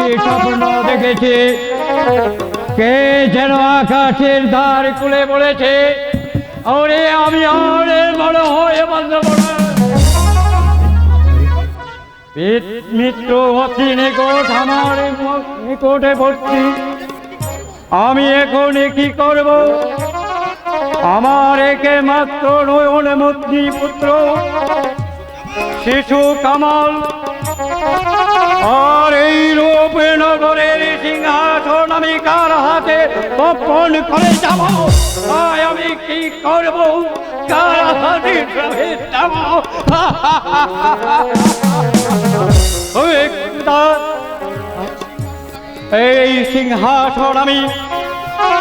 কি স্বপ্ন দেখেছি। কে যেন আকাশের ধার খুলে বলেছে, ওরে আমি আরে বড় হয়ে না। মিত্র অতি নিকট আমার নিকটে ভর্তি আমি এখন কি করব? আমার একে মাত্র নয়ন মন্ত্রী পুত্র, শিশু কামাল আর এই রূপে নগরের সিংহাসন আমি কার হাতে অর্পণ করে যাব? তাই আমি কি করব? কার হাতে যাব? এই সিংহাসন আমি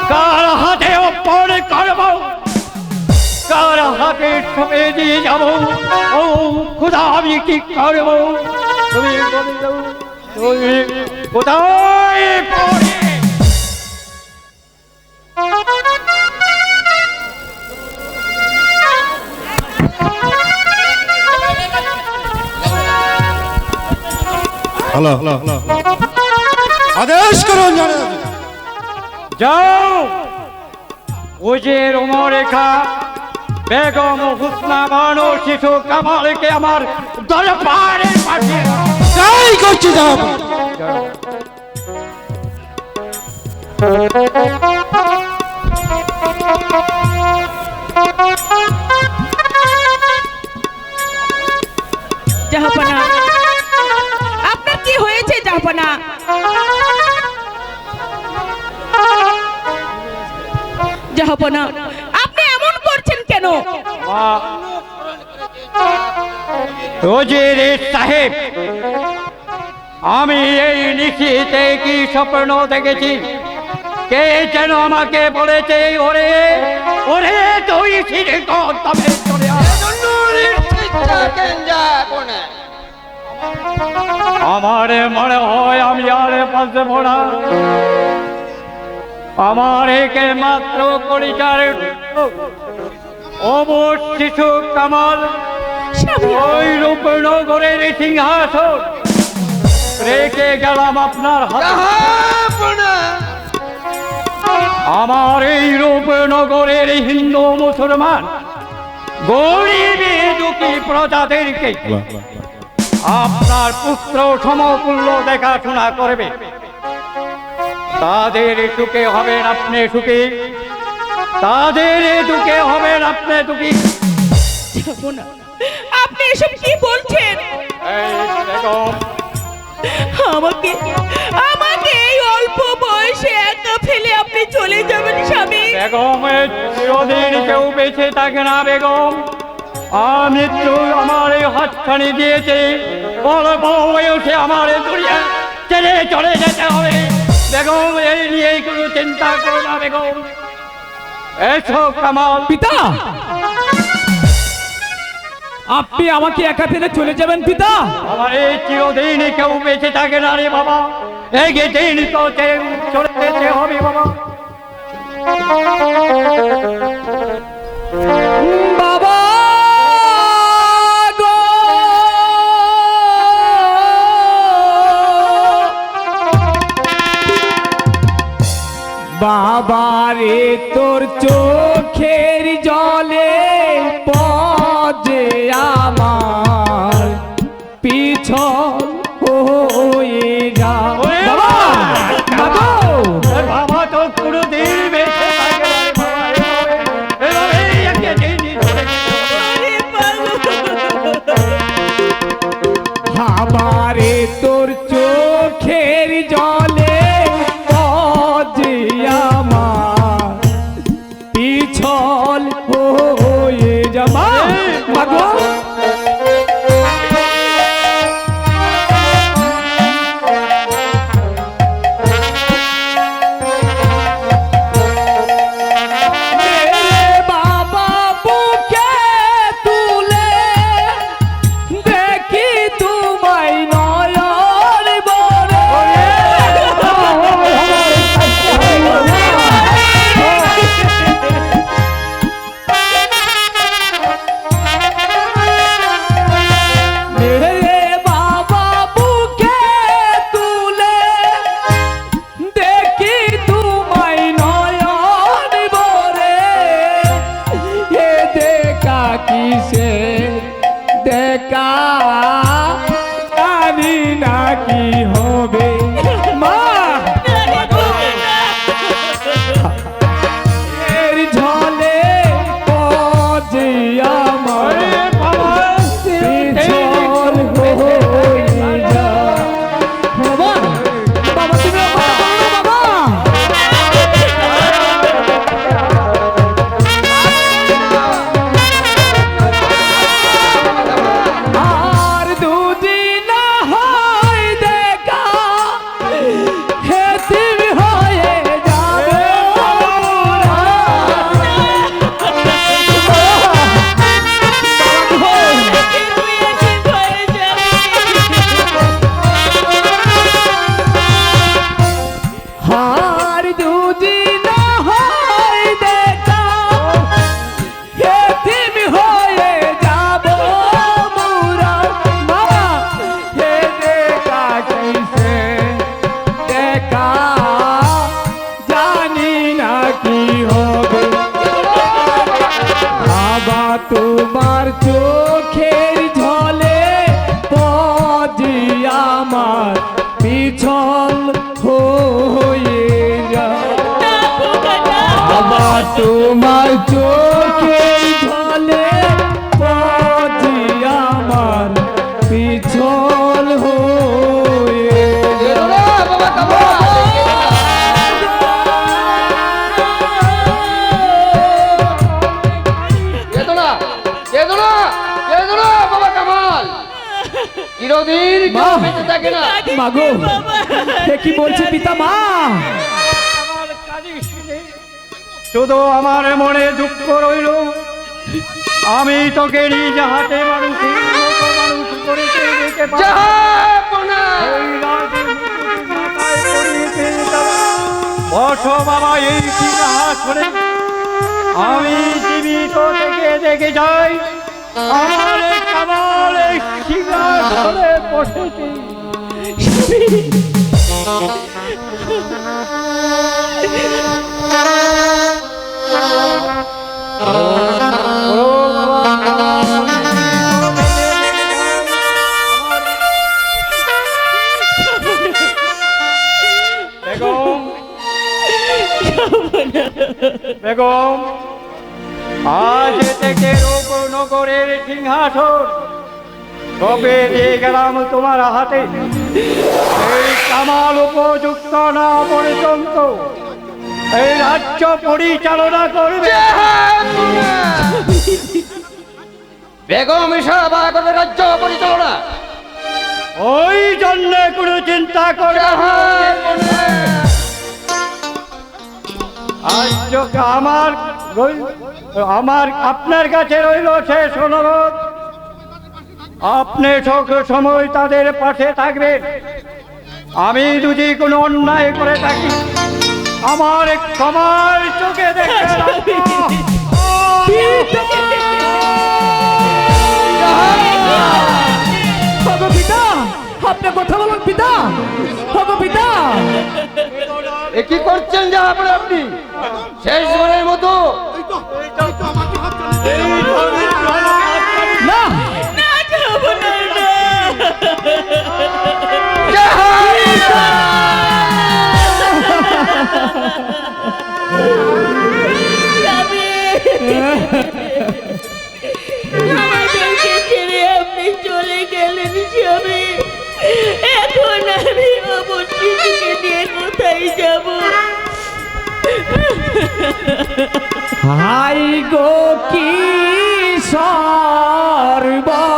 কার হাতে অর্পণ করব? কার হাতে সবে দিয়ে যাব? ও, খোদা, আমি কি করব? তুমি বলে তুমি কোথায়? পড়ে হ্যালো আদেশ করুন জানে। যাও। ওজের রেখা বেগম হুসনা বানো শিশু কামালকে আমার দরবারে পাঠিয়ে দাও। করছি জাহাপনা। আপনার কি হয়েছে জাহাপনা? জাহাপনা আপনি এমন করছেন কেন? ওজির সাহেব আমি এই নিশিতে কি স্বপ্ন দেখেছি? কে যেন আমাকে বলেছে ওরে ওরে তুই ফিরে কর তবে চলে আমার মনে হয় আমি আর পাশে না। আমার একে মাত্র পরিচার অবশ শিশু কামাল। ওই রূপনগরের সিংহাসন। রেখে গেলাম আপনার হাতে। আমার এই রূপনগরের হিন্দু মুসলমান গরিব দুঃখী প্রজাদেরকে আপনার পুত্র সমতুল্য দেখাশোনা করবে। তাদের সুখে হবেন আপনি সুখী। তাদের দুঃখে হবেন আপনি দুঃখী। আপনি এসব কি বলছেন? এই আমাকে আমাকে এই অল্প বয়সে একা ফেলে আপনি চলে যাবেন স্বামী। বেগম চিরদিন কেউ বেঁচে থাকে না বেগম। আমি তো আমার এই হাতখানি দিয়েছে। অল্প বয়সে আমার দুনিয়া ছেড়ে চলে যেতে হবে। বেগম এই নিয়ে কোনো চিন্তা করো না বেগম। এসো কামাল। পিতা! আপনি আমাকে একা ফেলে চলে যাবেন পিতা। এই চিরদিন কেউ বেঁচে থাকে না রে বাবা। এই দিন তো কেউ চলে যেতে হবে বাবা। বাবা বাবা রে তোর চোখের পজি আমার পিছল হয়ে যায়। বাবা তোমার চিরদিন মা। বেঁচে থাকে না। মাগো কে কি বলছে পিতা মা। শুধু আমার মনে দুঃখ রইল। আমি তোকে নিজ হাতে মানুষ করেছে রেখে। বসো বাবা এই আমি জীবিত থেকে দেখে যাই। আমার বেগম। বেগম। আজ থেকে রূপনগরের সিংহাসন কবে দিয়ে গেলাম তোমার হাতে? এই কামাল উপযুক্ত না পর্যন্ত এই রাজ্য পরিচালনা করবে। বেগম ইশারা করে রাজ্য পরিচালনা। ওই জন্য কোনো চিন্তা করে আজ আমার আমার আপনার কাছে রইল শেষ অনুরোধ। আপনি সব সময় তাদের পাশে থাকবেন। আমি যদি কোনো অন্যায় করে থাকি আমার ক্ষমার চোখে দেখে পিতা আপনি কথা বলুন পিতা। এ কি করছেন জাহাপনা আপনি? শেষবারের মতো। হাই গো কি সর্বনা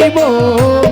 পাইব।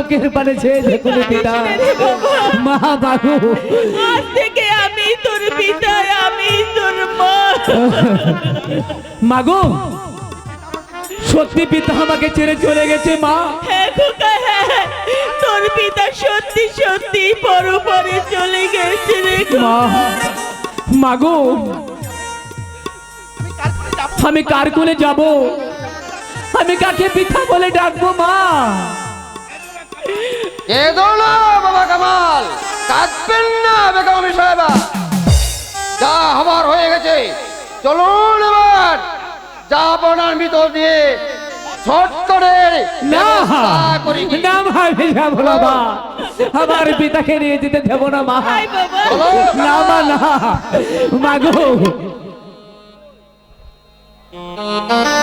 মুখের পানে ছেয়ে দেখুন পিতা। মা। বাবু। আজ থেকে আমি তোর পিতা আমি তোর মা। মাগো সত্যি পিতা আমাকে ছেড়ে চলে গেছে মা। তোর পিতা সত্যি সত্যি পরপরে চলে গেছে রে মা মাগো আমি কার কোলে যাব? আমি কাকে পিতা বলে ডাকবো মা? কেঁদো না বাবা কামাল। কাঁদবেন না বেগম সাহেবা। যা হবার হয়ে গেছে। চলুন এবার। যা আপনার ভিতর দিয়ে ছট করে না করি। না মা আমি যাব না মা। আমার পিতাকে নিয়ে যেতে দেবো না মা। হাই বাবা। চলো না মা না মাগো চলো